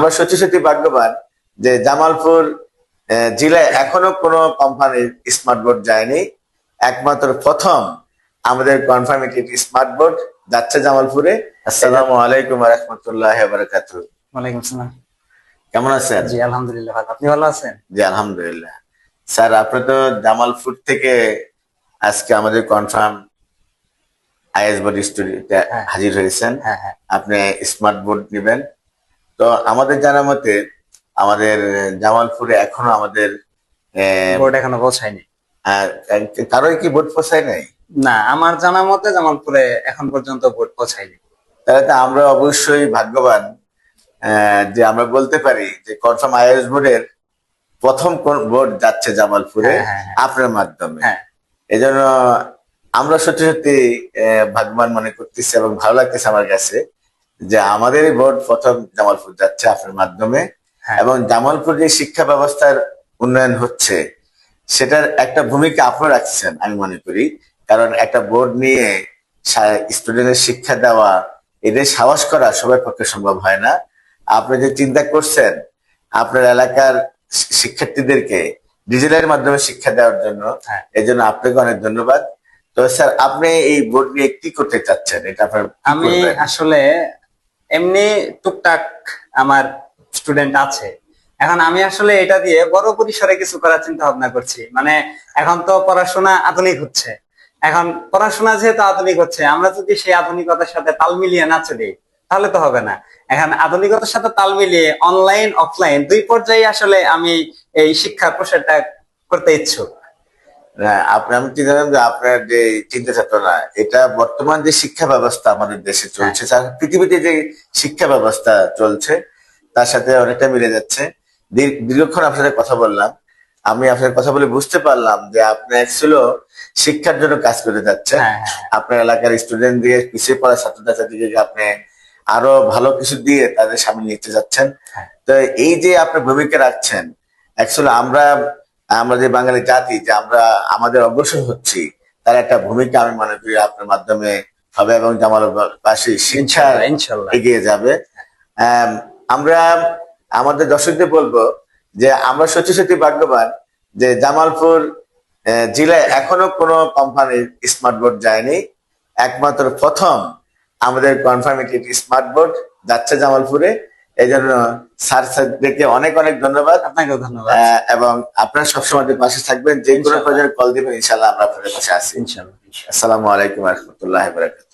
আমরা সত্যি সত্যি ভাগ্যবান যে জামালপুর জেলায় এখনও কোনো কোম্পানির স্মার্ট বোর্ড যায়নি। একমাত্র প্রথম আমাদের কনফার্মেটেড স্মার্ট বোর্ড যাচ্ছে জামালপুরে। আসসালামু আলাইকুম রহমতুল্লাহ বারাকাত ওয়ালাইকুম সালাম কেমন আছেন? জি আলহামদুলিল্লাহ ভালো। আপনি ভালো আছেন? জি আলহামদুলিল্লাহ। স্যার আপনি তো জামালপুর থেকে আজকে আমাদের কনফার্ম আইএস বোর্ড স্টুডিওতে হ্যাঁ। হাজির হয়েছেন। হ্যাঁ হ্যাঁ। আপনি স্মার্ট বোর্ড নেবেন। তো আমাদের জানা মতে আমাদের জামালপুরে এখনও আমাদের বোর্ড এখনও পৌঁছায়নি। আহ, কারোই কি বোর্ড পোষায় নাই? না আমার জানা মতে জামালপুরে এখন পর্যন্ত বোর্ড পৌঁছায়নি। তাহলে তো আমরা অবশ্যই ভাগ্যবান যে আমরা বলতে পারি যে কনফার্ম আইএস বোর্ডের প্রথম কোন বোর্ড যাচ্ছে জামালপুরে হ্যাঁ, হ্যাঁ, হ্যাঁ। আপনার মাধ্যমে। হ্যাঁ। এই জন্য আমরা সত্যি সত্যি ভাগ্যবান মনে করতেছি এবং ভালো লাগতেছে আমার কাছে। যে আমাদের বোর্ড প্রথম জামালপুর যাচ্ছে আপনার মাধ্যমে হ্যাঁ। এবং জামালপুর যে শিক্ষা ব্যবস্থার উন্নয়ন হচ্ছে সেটার একটা ভূমিকা আপনারা রাখছেন আমি মনে করি। কারণ একটা বোর্ড নিয়ে স্টুডেন্টের শিক্ষা দেওয়া এদের সাহস করা সবার পক্ষে সম্ভব হয় না। আপনি যে চিন্তা করছেন আপনার এলাকার শিক্ষার্থীদেরকে ডিজিটালের মাধ্যমে শিক্ষা দেওয়ার জন্য হ্যাঁ। এই জন্য আপনাকে অনেক ধন্যবাদ। তো স্যার আপনি এই বোর্ড নিয়ে কি করতে চাচ্ছেন? এটা আপনার আমি আসলে এমনি টুকটাক আমার স্টুডেন্ট আছে। এখন আমি আসলে এটা দিয়ে বড় পরিসরে কিছু করার চিন্তা ভাবনা করছি। মানে এখন তো পড়াশোনা আধুনিক হচ্ছে। এখন পড়াশোনা যেহেতু আধুনিক হচ্ছে, আমরা যদি সেই আধুনিকতার সাথে তাল মিলিয়ে না চলি, তাহলে তো হবে না। এখন আধুনিকতার সাথে তাল মিলিয়ে অনলাইন অফলাইন দুই পর্যায়ে আসলে আমি এই শিক্ষার প্রসারটা করতে ইচ্ছুক। না, আপনি আমি চিন্তা করলাম যে আপনার যে চিন্তা চেতনা এটা বর্তমান যে শিক্ষা ব্যবস্থা আমাদের দেশে চলছে হ্যাঁ। পৃথিবীতে যে শিক্ষা ব্যবস্থা চলছে তার সাথে অনেকটা মিলে যাচ্ছে। দীর- দীর্ঘক্ষণ আপনার সাথে কথা বললাম। আমি আপনার কথা বলে বুঝতে পারলাম যে আপনি অ্যাকচুয়ালি শিক্ষার জন্য কাজ করে যাচ্ছে হ্যাঁ হ্যাঁ। আপনার এলাকার স্টুডেন্ট দিয়ে পিছিয়ে পড়া ছাত্রছাত্রীদেরকে আপনি আরও ভালো কিছু দিয়ে তাদের সামনে নিতে যাচ্ছেন। হ্যাঁ। তো এই যে আপনার ভূমিকা রাখছেন অ্যাকচুয়ালি আমরা আমরা যে বাঙালি জাতি যে আমরা আমাদের অগ্রসর হচ্ছি তার একটা ভূমিকা আমি মনে করি আপনার মাধ্যমে হবে এবং শিক্ষা ইনশাল্লাহ ইনশাল্লাহ এগিয়ে যাবে। আম, আমরা আমাদের দর্শকদের বলব যে আমরা সত্যি সত্যি ভাগ্যবান যে জামালপুর জেলায় এখনও কোনো কোম্পানির স্মার্ট বোর্ড যায়নি। একমাত্র প্রথম আমাদের কনফার্মেটেড স্মার্ট বোর্ড যাচ্ছে জামালপুরে। এই জন্য স্যার স্যারদেরকে অনেক অনেক ধন্যবাদ। আপনাকেও ধন্যবাদ। এবং আপনারা সবসময় পাশে থাকবেন। যে কোনো। প্রয়োজনে কল দিবেন ইনশাল্লাহ আমরা আপনাদের পাশে আছি ইনশাল্লাহ আসসালামু আলাইকুম রহমতুল্লাহ বারাকাতুহু।